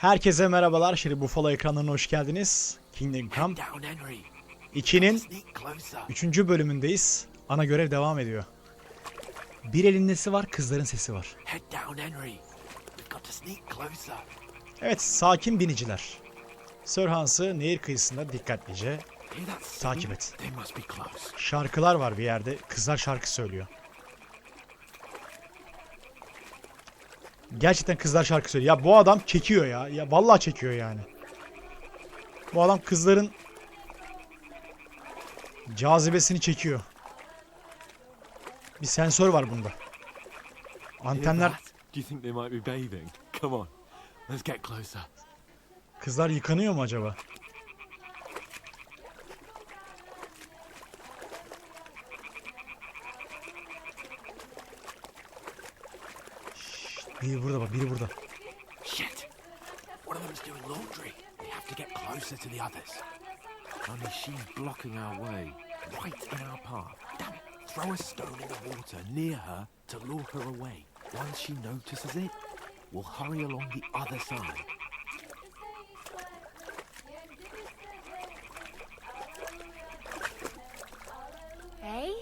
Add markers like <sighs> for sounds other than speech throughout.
Herkese merhabalar. Şimdi Buffalo ekranlarına hoş geldiniz. Kingdom Come Down, Henry. 2'nin Sneak closer. 3. bölümündeyiz. Ana görev devam ediyor. Bir elin nesi var, kızların sesi var. Evet, sakin biniciler. Sir Hans'ı nehir kıyısında dikkatlice Takip et. Şarkılar var bir yerde. Kızlar şarkı söylüyor. Gerçekten kızlar şarkı söylüyor. Ya bu adam çekiyor ya. Ya vallahi çekiyor yani. Bu adam kızların cazibesini çekiyor. Bir sensör var bunda. Antenler that? Do you think they might be bathing? Come on. Let's get closer. kızlar yıkanıyor mu acaba? Biri burada bak, biri burada. Shit. One of them's doing laundry. We have to get closer to the others. Only she's blocking our way, right in our path. Damn it. Throw a stone in the water near her to lure her away. Once she notices it, we'll hurry along the other side. Hey?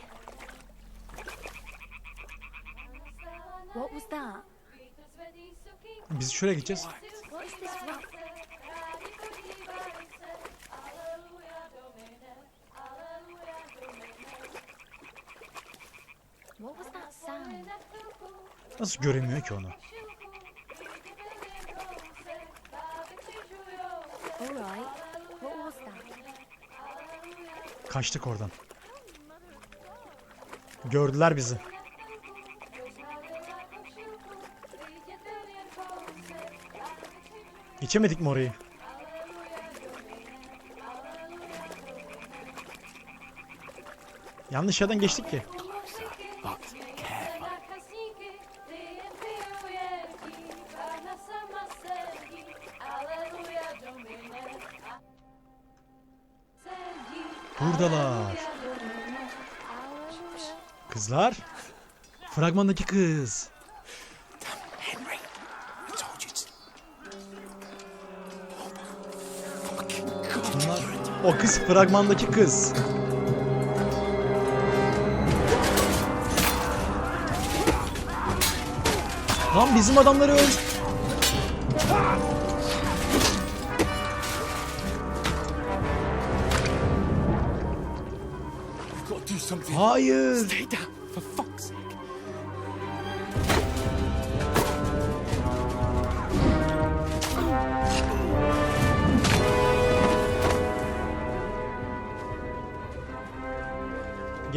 What was that? Biz şuraya gideceğiz. What is this rock? What was that sound? Nasıl göremiyor ki onu? Kaçtık oradan. Gördüler bizi. Geçemedik mi orayı? Yanlış yerden geçtik ki. Buradalar. Kızlar. Fragmandaki kız. O kız fragmandaki kız. Lan bizim adamları öl. Hayır.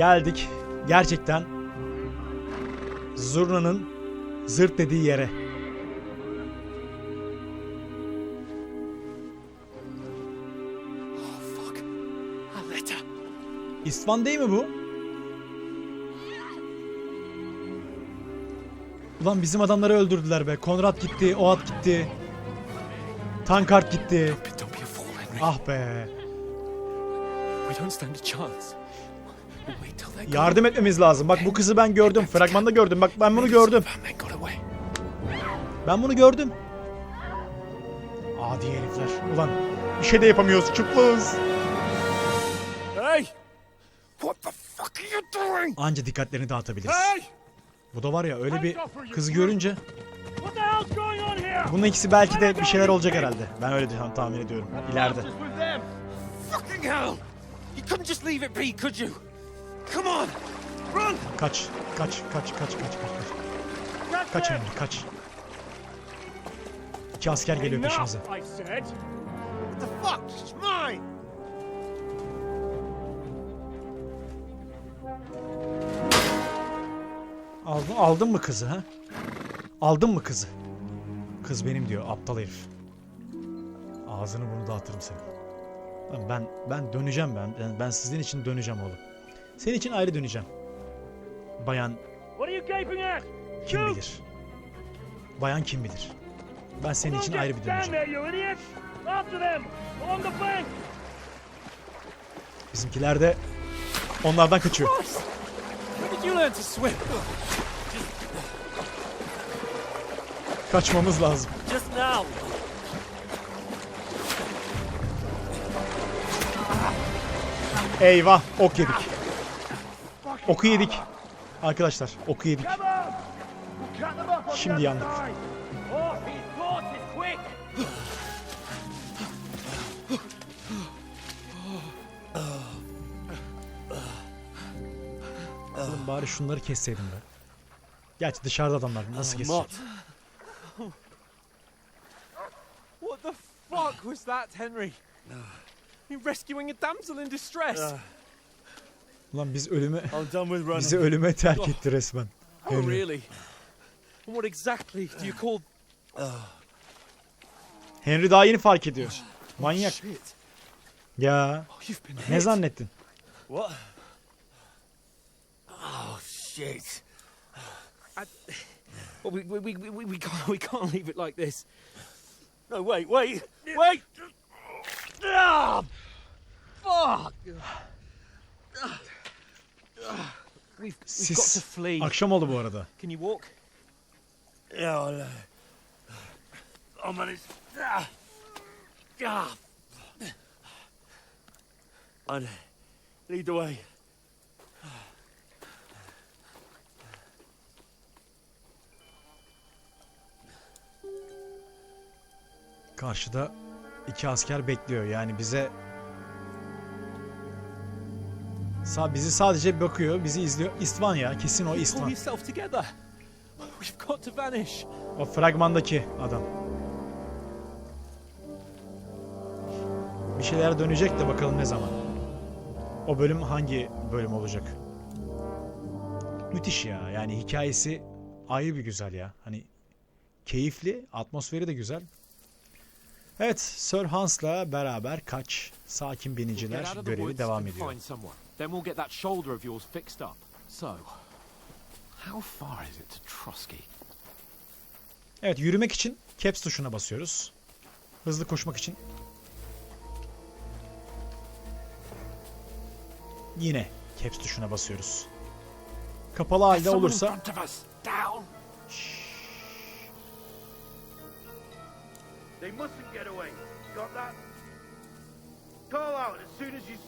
Geldik. Gerçekten Zurna'nın zırt dediği yere. İsvan değil mi bu? Ulan bizim adamları öldürdüler be. Konrad gitti, Oat gitti. Tankart gitti. Ah be. We don't stand a chance. Yardım etmemiz lazım. Bak bu kızı ben gördüm. Fragmanda gördüm. Bak ben bunu gördüm. Ben bunu gördüm. Adi herifler. Ulan bir şey de yapamıyoruz. Çıplağız. Hey! What the fuck are you doing? Anca dikkatlerini dağıtabiliriz. Hey! Bu da var ya öyle bir kızı görünce bunun ikisi belki de bir şeyler olacak herhalde. Ben öyle tahmin ediyorum. İleride. Come on! Run! Kaç. Kaç. Kaç. Kaç. Kaç. Kaç. Kaç. Kaç. Emre kaç. İki asker geliyor peşimize. Enough, I said. What the fuck? It's mine! Aldın, aldın mı kızı ha? Aldın mı kızı? Kız benim diyor aptal herif. Ağzını bunu dağıtırım senin. Ben ben döneceğim. Ben, ben sizin için döneceğim oğlum. Senin için ayrı döneceğim. Bayan... Kim bilir? Bayan kim bilir? Ben senin için ayrı bir döneceğim. Bizimkiler de onlardan kaçıyor. Kaçmamız lazım. Eyvah, ok yedik. Oku yedik. Arkadaşlar oku yedik. Şimdi yandık. Oğlum bari şunları kesseydim be. Gerçi dışarıda adamlar nasıl kesecek? What the fuck was that, Henry? You rescuing a damsel in distress? Ulan biz ölüme I'm done with running. bizi ölüme terk etti resmen. oh, Henry. really? What exactly do you call <sighs> Henry daha yeni fark ediyor. Manyak. shit? Ya Oh, ne zannettin? What? Oh shit! Well, we, we, we, we, we, can't, we can't leave it like this. No, wait, wait, wait! Ah, fuck! We've, we've got to Siz flee. akşam oldu bu arada. Can you walk? Yeah. Ah! Ah! Lead the way. Karşıda iki asker bekliyor. Yani bize Sa bizi sadece bakıyor, bizi izliyor. İstvan ya, kesin o İstvan. <laughs> O fragmandaki adam. Bir şeyler dönecek de bakalım ne zaman. O bölüm hangi bölüm olacak? Müthiş ya. Yani hikayesi ayrı bir güzel ya. Hani keyifli, atmosferi de güzel. Evet, Sir Hans'la beraber kaç sakin biniciler görevi devam ediyor. Then we'll get that shoulder of yours fixed up. So, how far is it to Trotsky? Evet, yürümek için caps tuşuna basıyoruz. Hızlı koşmak için yine caps tuşuna basıyoruz. Kapalı halde olursa. They mustn't get away. Got that?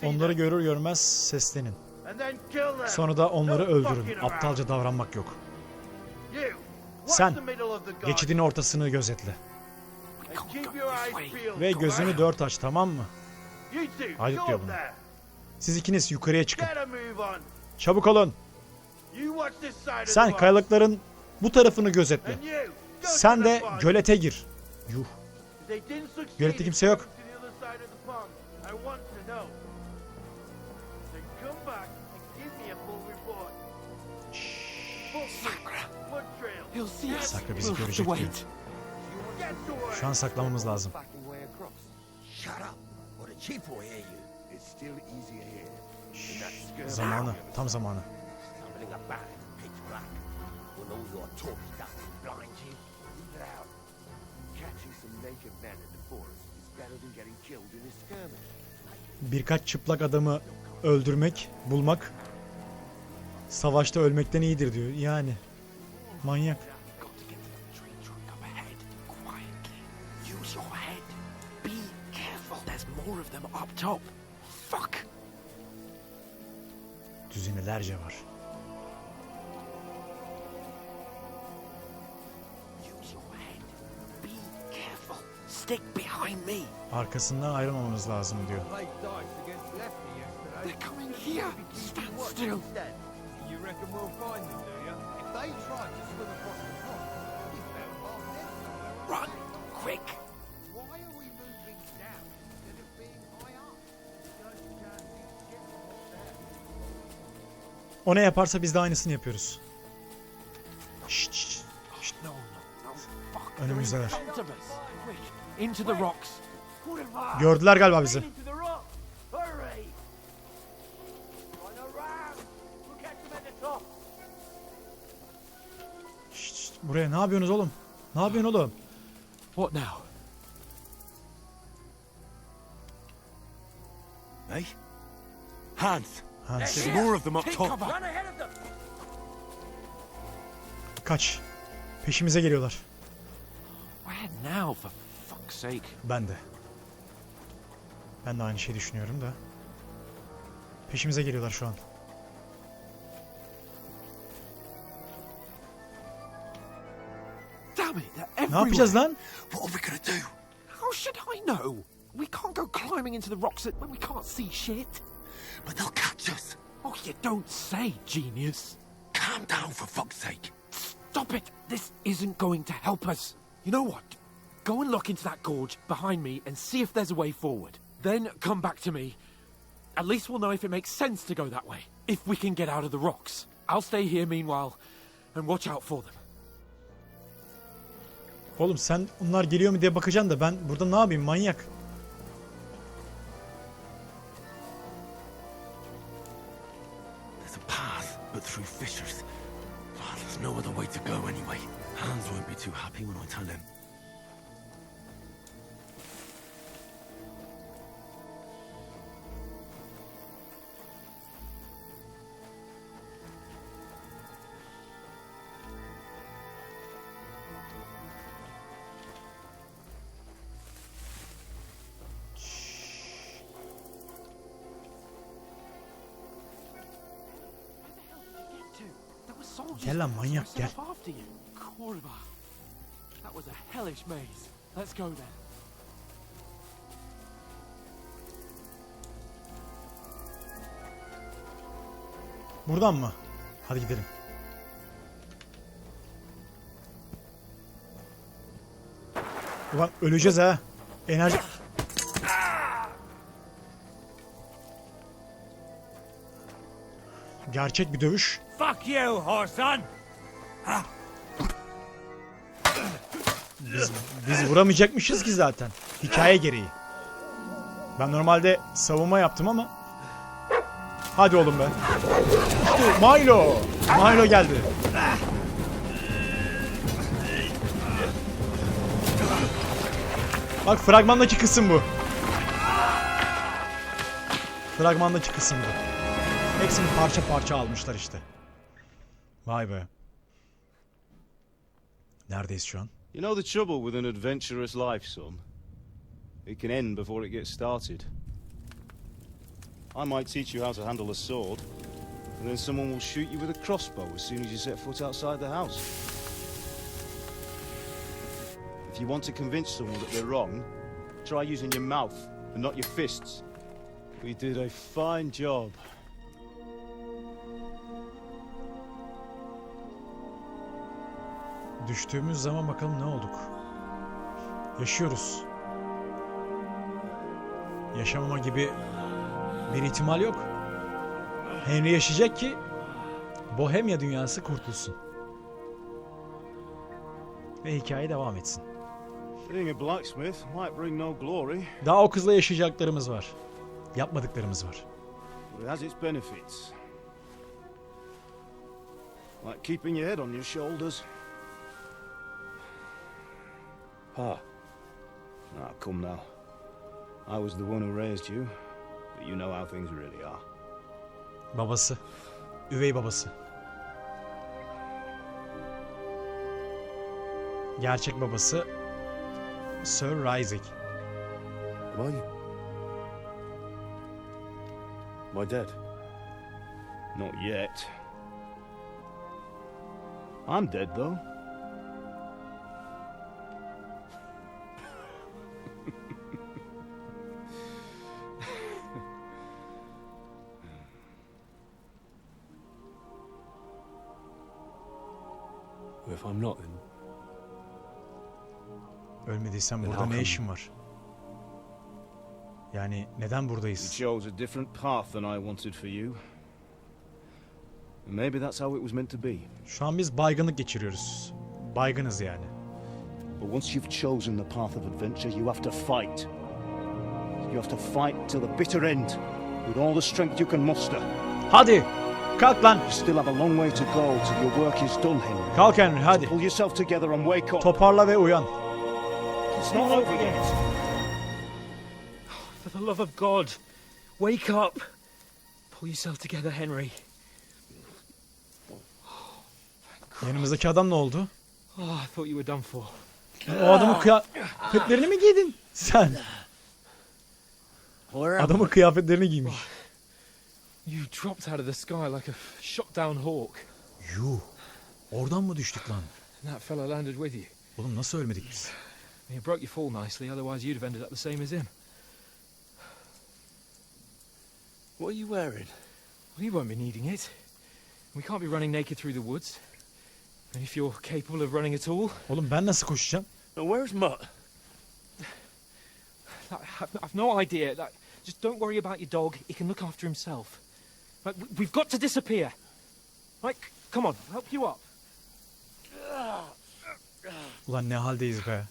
Onları görür görmez seslenin. Sonra da onları öldürün. Aptalca davranmak yok. Sen, Geçidin ortasını gözetle. Ve gözünü dört aç tamam mı? Go diyor bunu. Siz ikiniz yukarıya çıkın. Çabuk olun. Sen kayalıkların bu tarafını gözetle. Sen de gölete gir. Yuh. Gölette kimse yok. I want to know. Then come back and give me a full report. Footprints, foot trail. He'll see us. Sakra bizi görecek diyor. Şu an saklamamız lazım. Shut up, or the chief will hear you. It's still easier here. In that skirmish Zamanı. Tam zamanı. Catching some naked men in the forest is better than getting killed in a skirmish. Birkaç çıplak adamı öldürmek, bulmak savaşta ölmekten iyidir diyor. Yani manyak. Got to Just can't see shit from there. O ne yaparsa biz de aynısını yapıyoruz. Şşt, şşt. No, no, no. Fuck. Önümüzdeler. Into the rocks. Gördüler galiba bizi. Şşt, şşt. Buraya ne yapıyorsunuz oğlum? Ne yapıyorsun oğlum? What now? Hey? Hans, Hans, there's more of them up top. cover. Run ahead of them. kaç. Peşimize geliyorlar. Where now, for fuck's sake? Ben de. Ben de aynı şeyi düşünüyorum da. Peşimize geliyorlar şu an. Damn it, they're Ne yapacağız lan? What are we gonna do? How should I know? We can't go climbing into the rocks when we can't see shit. But they'll catch us. Oh, you don't say, genius. Calm down, for fuck's sake. Stop it! This isn't going to help us. You know what? Go and look into that gorge behind me and see if there's a way forward. Then come back to me. At least we'll know if it makes sense to go that way. If we can get out of the rocks. I'll stay here meanwhile and watch out for them. Oğlum sen onlar geliyor mu diye bakacaksın da ben burada ne yapayım manyak. There's a path, but through fissures. Oh, there's no other way to go anyway. Hans won't be too happy when I tell him. Let's go then. Buradan mı? Hadi gidelim. Ulan öleceğiz ha. Enerji... Gerçek bir dövüş. Fuck you, Horson! Biz, biz vuramayacakmışız ki zaten. Hikaye gereği. Ben normalde savunma yaptım ama. Hadi oğlum be. İşte Milo. Milo geldi. Bak fragmandaki kısım bu. Fragmandaki kısım bu. Hepsini parça parça almışlar işte. Vay be. Neredeyiz şu an? You know the trouble with an adventurous life, son? It can end before it gets started. I might teach you how to handle a sword, and then someone will shoot you with a crossbow as soon as you set foot outside the house. If you want to convince someone that they're wrong, try using your mouth and not your fists. We did a fine job. Düştüğümüz zaman bakalım ne olduk. Yaşıyoruz. Yaşamama gibi bir ihtimal yok. Henry yaşayacak ki Bohemya dünyası kurtulsun. Ve hikaye devam etsin. Daha o kızla yaşayacaklarımız var. Yapmadıklarımız var. Like keeping your head on your shoulders. Pa. Ah, come now. I was the one who raised you, but you know how things really are. Babası. Üvey babası. Gerçek babası Sir Isaac. Am I dead? Not yet. I'm dead, though. İf I'm not, then Ölmediysen burada ne işin var? Yani neden You buradayız? chose a different path than I wanted for you. Maybe that's how it was meant to be. Şu an biz baygınlık geçiriyoruz. Baygınız yani. But once you've chosen the path of adventure, you have to fight. You have to fight till the bitter end, with all the strength you can muster. Hadi! Kalk lan! You still have a long way to go till your work is done, Henry. Kalk Henry hadi. Pull yourself together and wake up. Toparla ve uyan. It's not over yet. For the love of God, wake up. Pull yourself together, Henry. Yanımızdaki adam ne oldu? Oh, I thought you were done for. O adamın kıyafetlerini mi giydin? Sen. Adamın kıyafetlerini giymiş. You dropped out of the sky like a shot down hawk. Yuh. Oradan mı düştük lan? And that fellow landed with you. Oğlum nasıl ölmedik biz? And you broke your fall nicely, otherwise you'd have ended up the same as him. What are you wearing? Well, you won't be needing it. We can't be running naked through the woods. And if you're capable of running at all, Oğlum ben nasıl koşacağım? Now, where's Mutt? <sighs> I've, I've no idea. Like, just don't worry about your dog. He can look after himself. We- we've got to disappear. Like, come on, help you up. Ulan ne haldeyiz be.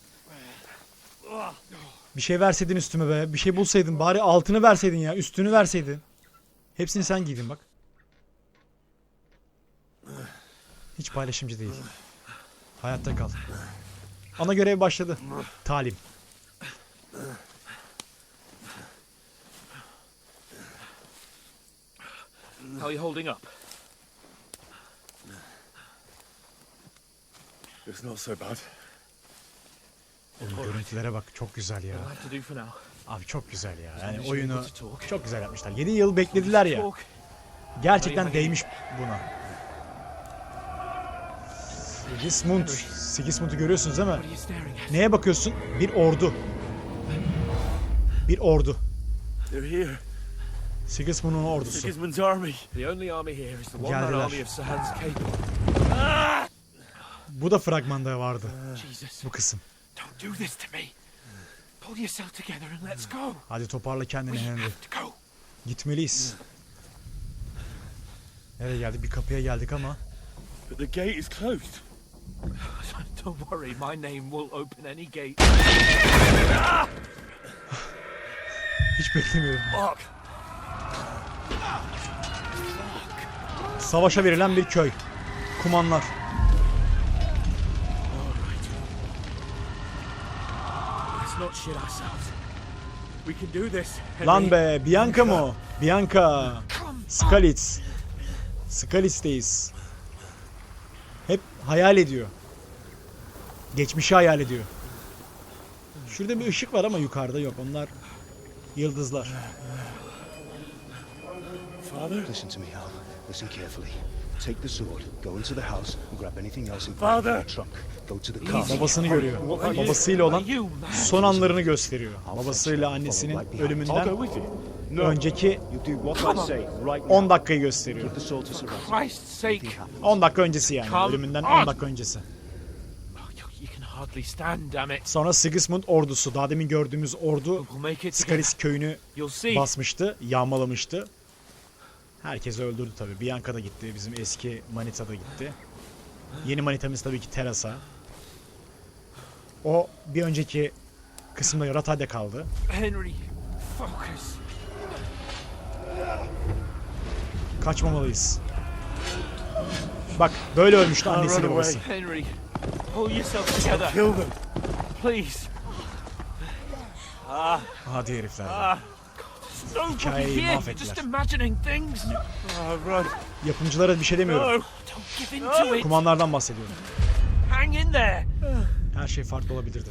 Bir şey verseydin üstüme be. Bir şey bulsaydın. Bari altını verseydin ya. Üstünü verseydin. Hepsini sen giydin bak. Hiç paylaşımcı değil. Hayatta kal. Ana görev başladı. Talim. How are you holding up? It's not so bad. Oğlum görüntülere bak. Çok güzel ya. That'll have to do for now. Abi çok güzel ya. Yani oyunu çok güzel yapmışlar. 7 yıl beklediler ya. Talk. Gerçekten değmiş buna. Sigismund. Sigismund'u görüyorsunuz değil mi? Neye bakıyorsun? Bir ordu. Bir ordu. They're here. Sigismund'un ordusu. Sigismund's army. The only army here is the one-man Geldiler. army of Sahan's Cable. Bu da fragmanda vardı. Jesus, Bu kısım. don't do this to me. Pull yourself together and let's go. Hadi toparla kendini Henry. Gitmeliyiz. Nereye geldik? Bir kapıya geldik ama But the gate is closed. <sighs> Don't worry, my name will open any gate. hiç beklemiyorum. Fuck. Savaşa verilen bir köy. Kumanlar. Lan be, Bianca mı o? Bianca. Skalitz. Skalitz'teyiz. Hep hayal ediyor. Geçmişi hayal ediyor. Şurada bir ışık var ama yukarıda yok. Onlar yıldızlar. Father? Listen to me. Listen carefully. Take the sword, go into the house, and grab anything else in Father! the trunk. Go to the car. Babasını görüyor. Babasıyla olan son anlarını gösteriyor. Babasıyla annesinin ölümünden önceki You do what I say right 10 now. dakikayı gösteriyor. Give the sword to Sarasa. Christ's sake. Anything happens. 10 dakika öncesi yani. Ölümünden on. 10 dakika öncesi. Oh. Sonra Sigismund ordusu. Daha demin gördüğümüz ordu. Skaris köyünü basmıştı, yağmalamıştı. Herkesi öldürdü tabii. Bianca da gitti, bizim eski manita da gitti. Yeni manitamız tabii ki Terasa. O bir önceki kısımda Ratay'da kaldı. Henry, focus. Kaçmamalıyız. Bak böyle ölmüştü annesiyle babası. Henry, pull yourself together, Kill them. please. Hadi herifler. Nobody Hikayeyi mahvettiler. just imagining things. Oh, run. Yapımcılara bir şey demiyorum. No. Don't give in to it. Kumanlardan bahsediyorum. Hang in there. Her şey farklı olabilirdi.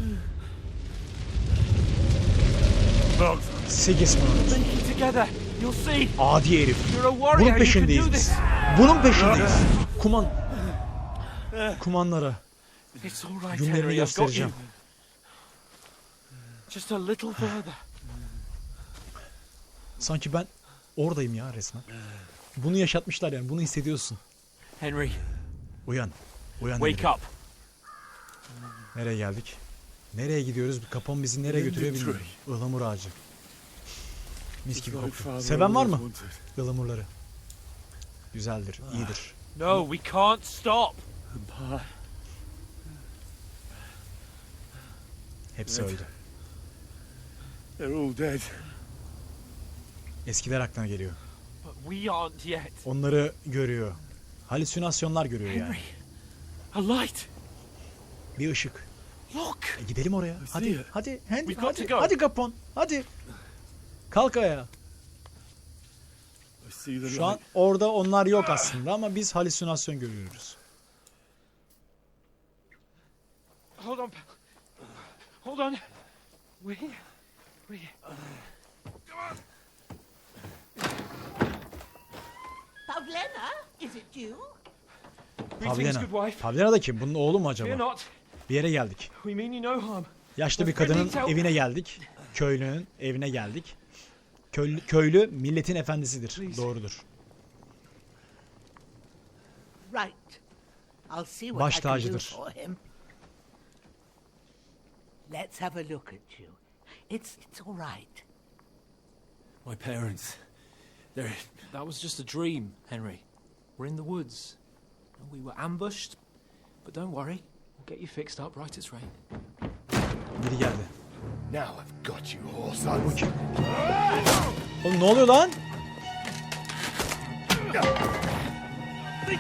Not. Sigismund. İt together. You'll see. Adi herif. You're a warrior. Bunun You can do peşindeyiz this. Bunun peşindeyiz. Kuman... Kumanlara. It's all right, Günlerini Henry. I've got you. göstereceğim. Just a little further. Sanki ben oradayım ya resmen. Bunu yaşatmışlar yani. Bunu hissediyorsun. Henry, Uyan. Uyan. wake Henry. up. Nereye geldik? Nereye gidiyoruz? Kapon bizi nereye götürüyor bilmiyorum. Ihlamur ağacı. Mis gibi kokuyor. Seven var mı? wanted. Ihlamurları. Güzeldir, iyidir. No, we can't stop. Hepsi öldü. They're all dead. Eskiler aklına geliyor. But we aren't yet. Onları görüyor. Halüsinasyonlar görüyor yani. Henry, a light. Bir ışık. Look. E gidelim oraya. Hadi, hadi, Henry, We've got hadi, to go. hadi Kapon, hadi. Kalk ayağa. I see the Şu an orada onlar yok aslında ama biz halüsinasyon görüyoruz. Hold on. Hold on. We're here. We're here. Pavlena, is it you? Pavlena. Pavlena da kim? Bunun oğlu mu acaba? Bir yere geldik. We mean you no harm. Yaşlı bir kadının evine geldik. Köylünün evine geldik. Köylü, köylü milletin efendisidir. Doğrudur. Right. I'll see what Baş I can do tacıdır. for him. Let's have a look at you. It's it's all right. My parents. They're. That was just a dream, Henry. We're in the woods. We were ambushed, but don't worry. We'll get you fixed up right as rain. Biri geldi. Now I've got you, horse. Oğlum ne oluyor lan? Hey,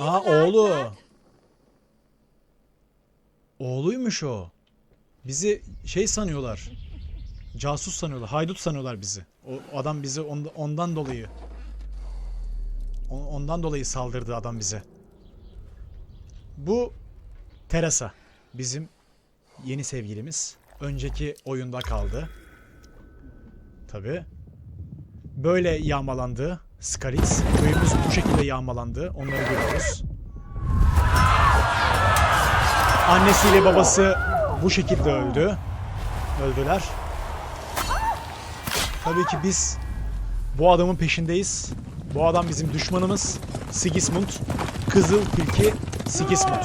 Alive, oğlu. Oğluymuş o. Bizi şey sanıyorlar. Casus sanıyorlar. Haydut sanıyorlar bizi. O adam bizi on- ondan dolayı ondan dolayı saldırdı adam bize. Bu Teresa. Bizim yeni sevgilimiz. Önceki oyunda kaldı. Tabi. Böyle yağmalandı. Scarix. Köyümüz bu şekilde yağmalandı. Onları görüyoruz. Annesiyle babası bu şekilde öldü. Öldüler. Tabii ki biz bu adamın peşindeyiz. Bu adam bizim düşmanımız. Sigismund. Kızıl Tilki Sigismund.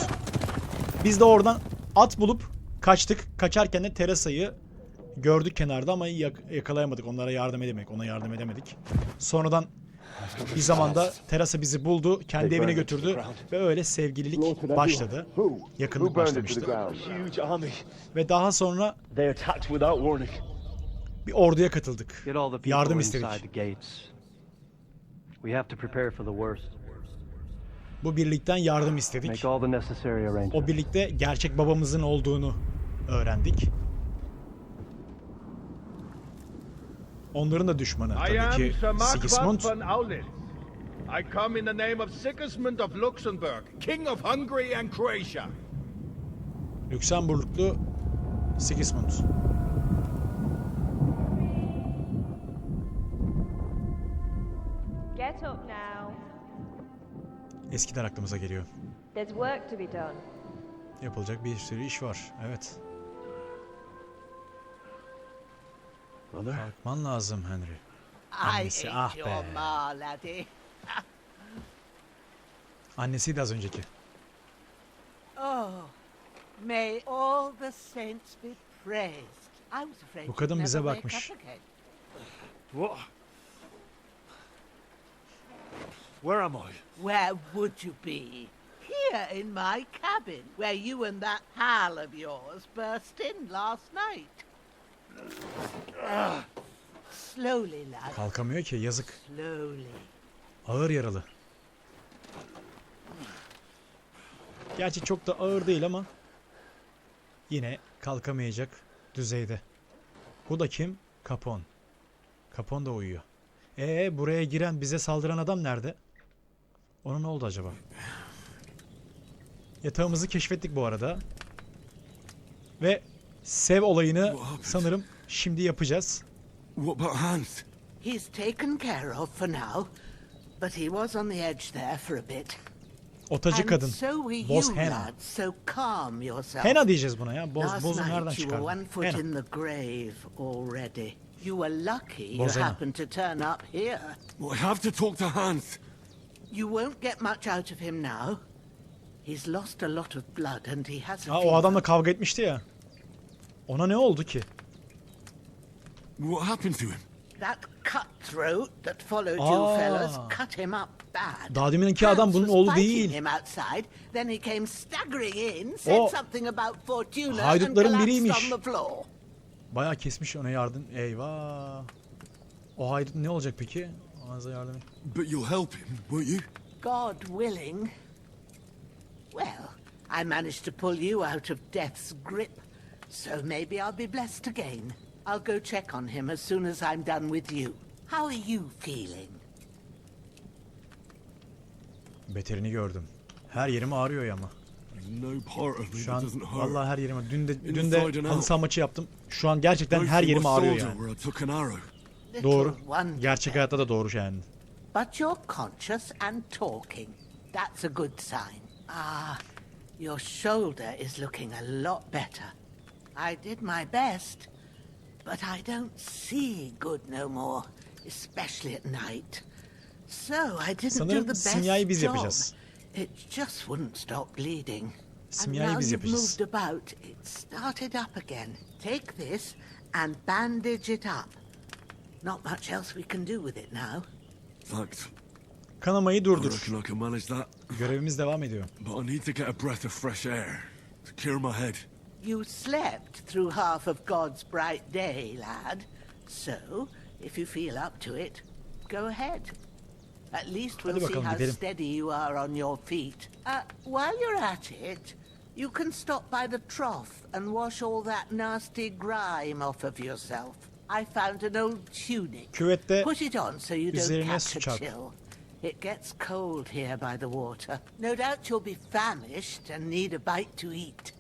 Biz de oradan at bulup kaçtık. Kaçarken de Teresa'yı gördük kenarda ama yak- yakalayamadık. Onlara yardım edemedik. Ona yardım edemedik. Sonradan bir zamanda Teresa bizi buldu. Kendi evine götürdü. Ve öyle sevgililik başladı. Yakınlık başlamıştı. Ve daha sonra bir orduya katıldık. Yardım istedik. Bu birlikten yardım istedik. O birlikte gerçek babamızın olduğunu öğrendik. Onların da düşmanı I tabii am ki Sir Sigismund. von Aulis. I come in the name of Sigismund of Luxembourg, King of Hungary and Croatia. Lüksemburglu Sigismund. Get up now. Eskiden aklımıza geliyor. There's work to be done. Yapılacak bir sürü iş var. Evet. Brother? Kalkman lazım Henry. Annesi, ah be. ma, laddie. <laughs> Annesiydi az önceki. Oh, may all the saints be praised. I was afraid Bu kadın bize bakmış. up again. What? Where am I? Where would you be? Here in my cabin, where you and that pal of yours burst in last night. Slowly, lad. Kalkamıyor ki yazık. Slowly. Ağır yaralı. Gerçi çok da ağır değil ama yine kalkamayacak düzeyde. Bu da kim? Capon. Capon da uyuyor. Ee buraya giren bize saldıran adam nerede? Ona ne oldu acaba? Yatağımızı keşfettik bu arada. Ve sev olayını sanırım şimdi yapacağız. What about Hans? He's taken care of for now, but he was on the edge there for a bit. Otacı kadın. Boz Hena. lad, so calm yourself. Hena diyeceğiz buna ya. Boz, bozu nereden çıkardın? Hena. You were lucky you happened to turn up here. Well, I have to talk to Hans. You won't get much out of him now. He's lost a lot of blood and he has a Ha, o adamla kavga etmişti ya. Ona ne oldu ki? What happened to him? That cutthroat that followed you Aa. fellas cut him up bad. Daha deminki adam Hans bunun was oğlu değil. him outside, then he came staggering in, said O something about Fortuna and haydutların collapsed biriymiş. on the floor. Bayağı kesmiş ona yardım. Eyvah. O haydut ne olacak peki? Ağza yardım et. But you'll help him, won't you? God willing. Well, I managed to pull you out of death's grip, so maybe I'll be blessed again. I'll go check on him as soon as I'm done with you. How are you feeling? Beterini gördüm. Her yerim ağrıyor ya ama. There's no part of me Şu an doesn't hurt. vallahi her yerim Dün de, dün de halı saha maçı yaptım. Şu an gerçekten her yerim ağrıyor yani. Doğru. Gerçek hayatta da doğru yani. But you're conscious and talking. That's a good sign. Ah, your shoulder is looking a lot better. I did my best, but I don't see good no more, especially at night. So I didn't do Sanırım the best simyayı biz job. yapacağız. It just wouldn't stop bleeding. And Simyayı now biz you've yapacağız. moved about, it started up again. Take this and bandage it up. Not much else we can do with it now. Thanks. Kanamayı I durdur. reckon I can manage that. Görevimiz devam ediyor. But I need to get a breath of fresh air to clear my head. You slept through half of God's bright day, lad. So, if you feel up to it, go ahead. At least we'll Hadi see how gidelim. steady you are on your feet. Uh, while you're at it, you can stop by the trough and wash all that nasty grime off of yourself. I found an old tunic. Küvette Put it on so you don't üzerine catch a chill. It gets cold here by the water. No doubt you'll be famished and need a bite to eat.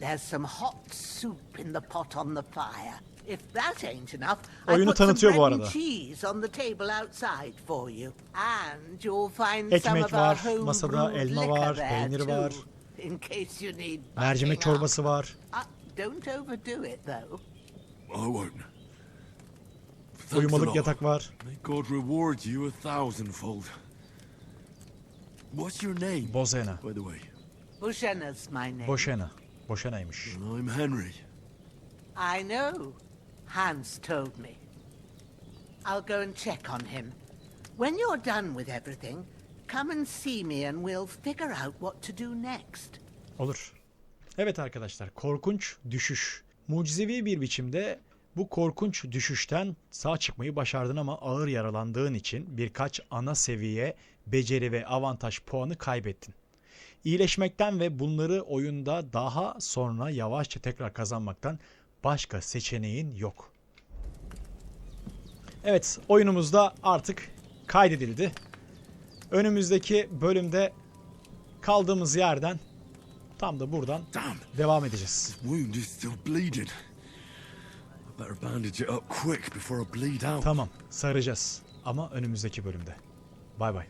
There's some hot soup in the pot on the fire. If that ain't enough, I Oyunu put some tanıtıyor bread and arada. cheese on the table outside for you. And you'll find some Ekmek of our var, masada brewed elma liquor var, there peynir too, var. In case you need Mercimek butting up. çorbası var. Uh, don't overdo it though. I won't. Thanks a Uyumalık lot. yatak var. May God reward you a thousandfold. What's your name, Bozena. by the way? Bushena's my name. Boşena. Boşena'ymış. And I'm Henry. I know. Hans told me. I'll go and check on him. When you're done with everything, come and see me and we'll figure out what to do next. Olur. Evet arkadaşlar korkunç düşüş. Mucizevi bir biçimde bu korkunç düşüşten sağ çıkmayı başardın ama ağır yaralandığın için birkaç ana seviye beceri ve avantaj puanı kaybettin. İyileşmekten ve bunları oyunda daha sonra yavaşça tekrar kazanmaktan başka seçeneğin yok. Evet oyunumuzda artık kaydedildi. Önümüzdeki bölümde kaldığımız yerden tam da buradan devam edeceğiz. Tamam saracağız ama önümüzdeki bölümde. Bay bay.